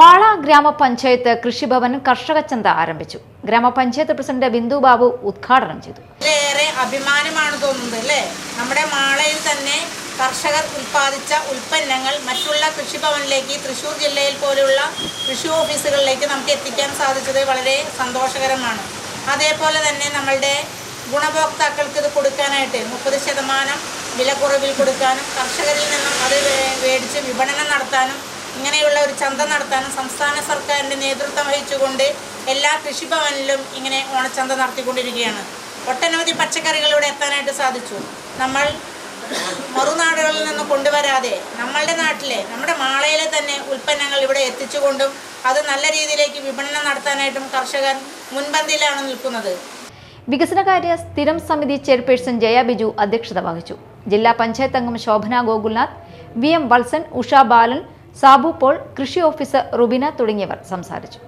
മാള ഗ്രാമപഞ്ചായത്ത് കൃഷിഭവൻ കർഷക ചന്ത ആരംഭിച്ചു. ഗ്രാമപഞ്ചായത്ത് പ്രസിഡന്റ് ബിന്ദു ബാബു ഉദ്ഘാടനം ചെയ്തു. ഏറെ അഭിമാനമാണ് തോന്നുന്നത് അല്ലേ? നമ്മുടെ മാളയിൽ തന്നെ കർഷകർ ഉൽപ്പാദിച്ച ഉൽപ്പന്നങ്ങൾ മറ്റുള്ള കൃഷിഭവനിലേക്ക് തൃശൂർ ജില്ലയിൽ പോലെയുള്ള കൃഷി ഓഫീസുകളിലേക്ക് നമുക്ക് എത്തിക്കാൻ സാധിച്ചത് വളരെ സന്തോഷകരമാണ്. അതേപോലെ തന്നെ നമ്മളുടെ ഗുണഭോക്താക്കൾക്ക് ഇത് കൊടുക്കാനായിട്ട് മുപ്പത് ശതമാനം വിലക്കുറവിൽ കൊടുക്കാനും കർഷകരിൽ നിന്നും അത് മേടിച്ച് വിപണനം നടത്താനും ഇങ്ങനെയുള്ള ഒരു ചന്ത നടത്താൻ സംസ്ഥാന സർക്കാരിന്റെ നേതൃത്വം വഹിച്ചുകൊണ്ട് എല്ലാ കൃഷിഭവനിലും ഇങ്ങനെ ഓണച്ചന്ത നടത്തിക്കൊണ്ടിരിക്കുകയാണ്. ഒട്ടനവധി പച്ചക്കറികൾ ഇവിടെ എത്താനായിട്ട് സാധിച്ചു. നമ്മൾ മറുനാടുകളിൽ നിന്ന് കൊണ്ടുവരാതെ നമ്മളുടെ നാട്ടിലെ നമ്മുടെ മാളയിലെ തന്നെ ഉൽപ്പന്നങ്ങൾ ഇവിടെ എത്തിച്ചുകൊണ്ടും അത് നല്ല രീതിയിലേക്ക് വിപണനം നടത്താനായിട്ടും കർഷകർ മുൻപന്തിയിലാണ് നിൽക്കുന്നത്. വികസനകാര്യ സ്ഥിരം സമിതി ചെയർപേഴ്സൺ ജയ ബിജു അധ്യക്ഷത വഹിച്ചു. ജില്ലാ പഞ്ചായത്ത് അംഗം ശോഭന ഗോകുൽനാഥ് വി എം വത്സൻ ഉഷ ബാലൻ സാബു പോൾ കൃഷി ഓഫീസർ റുബിന തുടങ്ങിയവർ സംസാരിച്ചു.